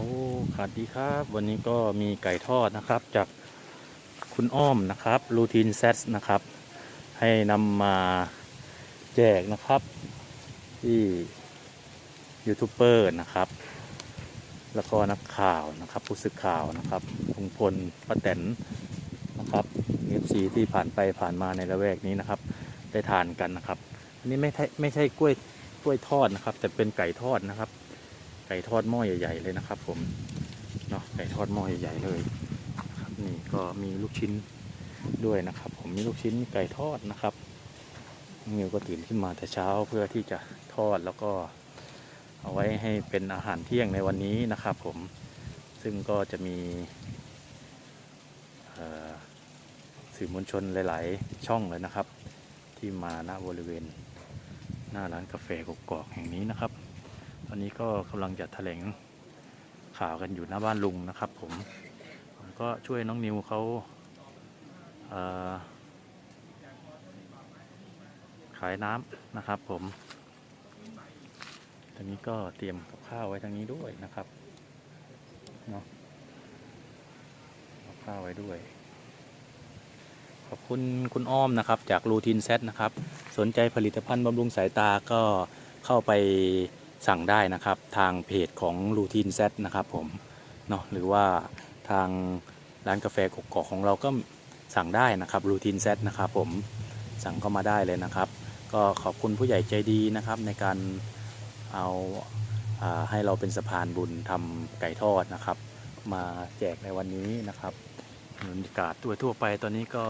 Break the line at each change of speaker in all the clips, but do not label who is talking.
อ้ขาดดีครับ วันนี้ก็มีไก่ทอดนะครับ จากคุณอ้อมนะครับรูทีนเซตนะครับ ให้นำมาแจกนะครับ ที่ยูทูบเบอร์นะครับ แล้วก็นักข่าวนะครับ ผู้สื่อข่าวนะครับลุงพลป้าแตนนะครับเอฟซีที่ผ่านไปผ่านมาในละแวกนี้นะครับ ได้ทานกันนะครับอันนี้ไม่ใช่ไม่ใช่กล้วยกล้วยทอดนะครับ แต่เป็นไก่ทอดนะครับ ไก่ทอดหม้อใหญ่ๆเลยนะครับ ผมเนาะไก่ทอดหม้อใหญ่ๆเลยครับนี่ก็มีลูกชิ้นด้วยนะครับ ผมมีลูกชิ้นไก่ทอดนะครับนิวก็ตื่นขึ้นมาแต่เช้าเพื่อที่จะทอดแล้วก็เอาไว้ให้เป็นอาหารเที่ยงในวันนี้นะครับ ผมซึ่งก็จะมีสื่อมวลชนหลาย ๆ ช่องเลยนะครับ ที่มาณบริเวณหน้าร้านกาแฟกกอกแห่งนี้นะครับ ตอนนี้ก็กำลังจะแถลงข่าวกันอยู่หน้าบ้านลุงนะครับ ผมผมก็ช่วยน้องนิวเขาเขายน้ำนะครับ ผมตอนนี้ก็เตรียมกับข้าวไว้ทางนี้ด้วยนะครับเนาะข้าวไว้ด้วย ขอบคุณคุณอ้อมนะครับ จากรูทีนเซตนะครับ สนใจผลิตภัณฑ์บำรุงสายตาก็เข้าไป สั่งได้นะครับทางเพจของรูทีนเซตนะครับผมเนาะหรือว่าทางร้านกาแฟกกอกของเราก็สั่งได้นะครับรูทีนเซตนะครับผมสั่งเข้ามาได้เลยนะครับ ก็ขอบคุณผู้ใหญ่ใจดีนะครับในการเอาอาให้เราเป็นสะพานบุญทำไก่ทอดนะครับ มาแจกในวันนี้นะครับบรรยากาศตัวทั่วไปตอนนี้ก็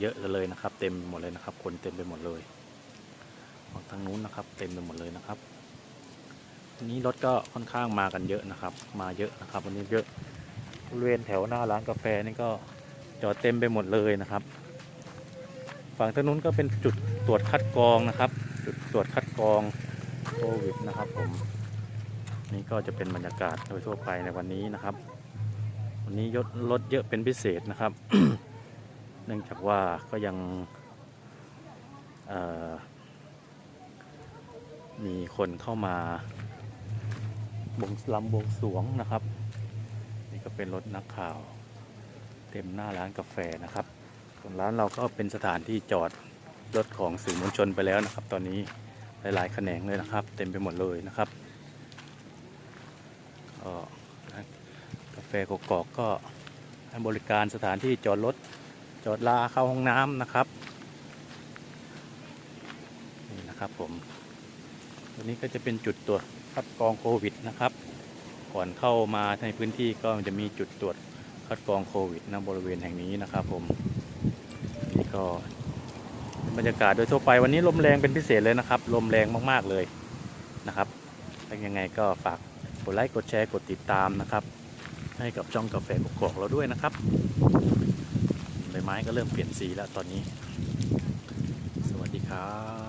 เยอะเลยนะครับ เต็มหมดเลยนะครับ คนเต็มไปหมดเลย ฝั่งทางนู้นนะครับ เต็มไปหมดเลยนะครับวันนี้รถก็ค่อนข้างมากันเยอะนะครับ มาเยอะนะครับ วันนี้เยอะบริเวณแถวหน้าร้านกาแฟนี่ก็จอดเต็มไปหมดเลยนะครับ ฝั่งทางนู้นก็เป็นจุดตรวจคัดกรองนะครับ จุดตรวจคัดกรองโควิดนะครับผมนี่ก็จะเป็นบรรยากาศโดยทั่วไปในวันนี้นะครับ วันนี้ยศรถเยอะเป็นพิเศษนะครับ เนื่องจากว่าก็ยัง มีคนเข้ามาบงลำบงสวงนะครับ นี่ก็เป็นรถนักข่าว เต็มหน้าร้านกาแฟนะครับส่วนร้านเราก็เป็นสถานที่จอดรถของสื่อมวลชนไปแล้วนะครับ ตอนนี้หลายๆแขนงเลยนะครับ เต็มไปหมดเลยนะครับก็ร้านกาแฟกกอกก็ให้บริการสถานที่จอดรถจอดลาเข้าห้องน้ำนะครับนี่นะครับผม ตัวนี้ก็จะเป็นจุดตรวจคัดกรองโควิดนะครับ ก่อนเข้ามาในพื้นที่ก็จะมีจุดตรวจคัดกรองโควิดณบริเวณแห่งนี้นะครับ ผมนี่ก็บรรยากาศโดยทั่วไปวันนี้ลมแรงเป็นพิเศษเลยนะครับ ลมแรงมากๆเลยนะครับเป็นยังไงก็ฝากกดไลค์กดแชร์กดติดตามนะครับ ให้กับช่องกาแฟกกอกเราด้วยนะครับใบไม้ก็เริ่มเปลี่ยนสีแล้วตอนนี้ สวัสดีครับ